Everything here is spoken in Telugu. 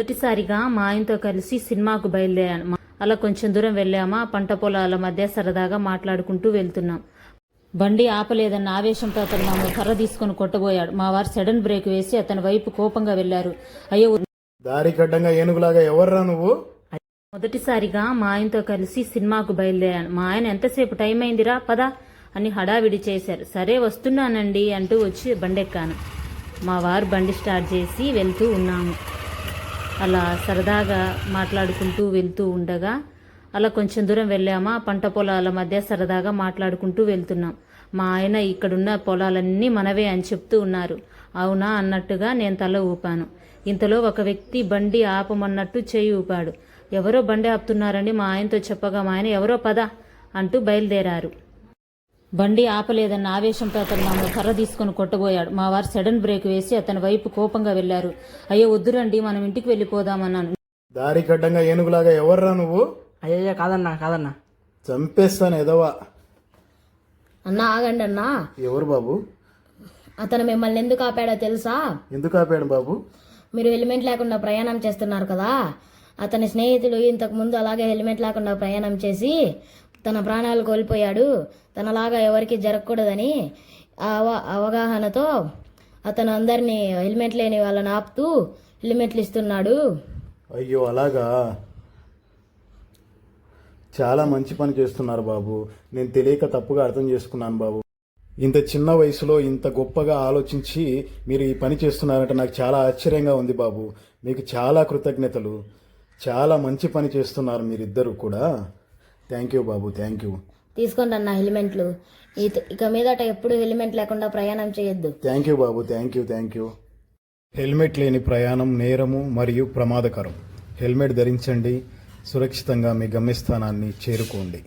మొదటిసారిగా మా ఆయనతో కలిసి సినిమాకు బయలుదేరాను. అలా కొంచెం దూరం వెళ్ళామా పంట పొలాల మధ్య సరదాగా మాట్లాడుకుంటూ వెళ్తున్నాం. బండి ఆపలేదన్న ఆవేశంతో అతను మమ్మల్ని కర్ర తీసుకుని కొట్టబోయాడు. మా వారు సడన్ బ్రేక్ వేసి అతని వైపు కోపంగా వెళ్ళారు అయ్యో దారి కడ్డంగా ఏనుగులాగా ఎవర్రా నువ్వు? మొదటిసారిగా మా ఆయనతో కలిసి సినిమాకు బయలుదేరాను. మా ఆయన ఎంతసేపు టైం అయిందిరా? పద అని హడావిడి చేశారు. సరే వస్తున్నానండి అంటూ వచ్చి బండెక్కాను. మా వారు బండి స్టార్ట్ చేసి వెళ్తూ ఉన్నాము. అలా సరదాగా మాట్లాడుకుంటూ వెళ్తూ ఉండగా అలా కొంచెం దూరం వెళ్ళామా పంట పొలాల మధ్య సరదాగా మాట్లాడుకుంటూ వెళ్తున్నాం. మా ఆయన ఇక్కడున్న పొలాలన్నీ మనవే అని చెప్తూ ఉన్నారు. అవునా అన్నట్టుగా నేను తల ఊపాను. ఇంతలో ఒక వ్యక్తి బండి ఆపమన్నట్టు చేయి ఊపాడు. ఎవరో బండి ఆపుతున్నారని మా ఆయనతో చెప్పగా మా ఆయన ఎవరో పద అంటూ బయలుదేరారు. బండి ఆపలేదన్న ఆవేశంతో అతను మమ్మల్ని కర్ర తీసుకుని కొట్టబోయాడు. మా వారు సడన్ బ్రేక్ వేసి అతని వైపు కోపంగా వెళ్ళారు అయ్యో వద్దురండి మనం ఇంటికి వెళ్ళిపోదామన్నాను. దారి కడ్డంగా ఏనుగులాగా ఎవర్రా నువ్వు? అయ్యయ్య కాదన్నా కాదన్నా. చంపేస్తాను ఎదవా. అన్నా ఆగండి అన్నా. ఎవరు బాబు? అతను మిమ్మల్ని ఎందుకు ఆపాడో తెలుసా? ఎందుకు ఆపాడు బాబు? మీరు హెల్మెట్ లేకుండా ప్రయాణం చేస్తున్నారు కదా. అతని స్నేహితుడు ఇంతకు ముందు అలాగే హెల్మెట్ లేకుండా ప్రయాణం చేసి తన ప్రాణాలు కోల్పోయాడు. తనలాగా ఎవరికి జరగకూడదని అవ- అవగాహనతో అతను అందరినీ హెల్మెట్ లేని వాళ్ళని ఆపుతూ హెల్మెట్లు ఇస్తున్నాడు. అయ్యో అలాగా? చాలా మంచి పని చేస్తున్నారు బాబు. నేను తెలియక తప్పుగా అర్థం చేసుకున్నాను బాబు. ఇంత చిన్న వయసులో ఇంత గొప్పగా ఆలోచించి మీరు ఈ పని చేస్తున్నారంటే నాకు చాలా ఆశ్చర్యంగా ఉంది బాబు. మీకు చాలా కృతజ్ఞతలు. చాలా మంచి పని చేస్తున్నారు మీరిద్దరు కూడా. థ్యాంక్ యూ బాబు థ్యాంక్ యూ తీసుకోండి అన్న హెల్మెట్లు. ఇక మీదట ఎప్పుడు హెల్మెట్ లేకుండా ప్రయాణం చేయొద్దు. Thank you Babu thank you thank you helmet లేని ప్రయాణం నేరము మరియు ప్రమాదకరం. హెల్మెట్ ధరించండి. సురక్షితంగా మీ గమ్యస్థానాన్ని చేరుకోండి.